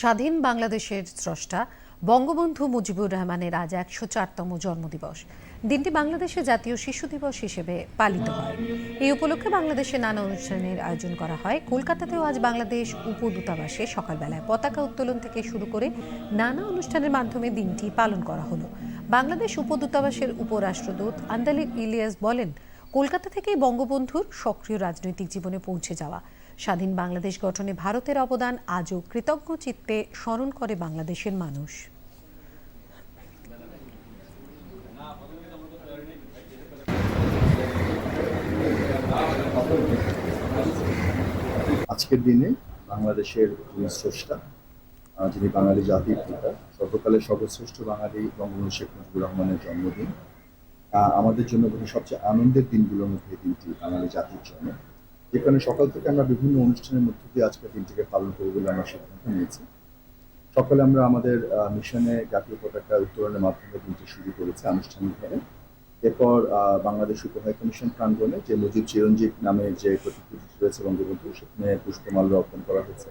স্বাধীন বাংলাদেশের স্রষ্টা বঙ্গবন্ধু মুজিবুর রহমানের আজ একশো চারতম জন্মদিবস। দিনটি বাংলাদেশে জাতীয় শিশু দিবস হিসেবে পালিত হয়। এই উপলক্ষে বাংলাদেশে নানা অনুষ্ঠানের আয়োজন করা হয়। কলকাতাতেও আজ বাংলাদেশ উপদূতাবাসে সকালবেলায় পতাকা উত্তোলন থেকে শুরু করে নানা অনুষ্ঠানের মাধ্যমে দিনটি পালন করা হলো। বাংলাদেশ উপদূতাবাসের উপরাষ্ট্রদূত আন্দালিব ইলিয়াস বলেন কলকাতা থেকেই বঙ্গবন্ধুর সক্রিয় রাজনৈতিক জীবনে পৌঁছে যাওয়া। স্বাধীন বাংলাদেশ গঠনে ভারতের অবদান আজও কৃতজ্ঞ চিত্তে স্মরণ করে বাংলাদেশের মানুষ। আজকের দিনে বাংলাদেশের স্রষ্টা যিনি বাঙালি জাতির পিতা, সর্বকালের সর্বশ্রেষ্ঠ বাঙালি বঙ্গবন্ধু শেখ মুজিবুর রহমানের জন্মদিন। আমাদের জন্য সবচেয়ে আনন্দের দিনগুলোর মধ্যে দিনটি বাঙালি জাতির জন্য। যেখানে সকাল থেকে আমরা বিভিন্ন অনুষ্ঠানের মধ্য দিয়ে আজকের দিনটিকে পালন করব বলে আমরা সিদ্ধান্ত নিয়েছি। সকালে আমরা আমাদের মিশনে জাতীয় পতাকা উত্তোলনের মাধ্যমে দিনটি শুরু করেছি আনুষ্ঠানিকভাবে। এরপর বাংলাদেশ উপ হাই কমিশন প্রাঙ্গণে যে মুজিব চিরঞ্জিত নামে যে প্রতিকৃতি রয়েছে বঙ্গবন্ধু সেখানে পুষ্পমাল্য অর্পণ করা হয়েছে।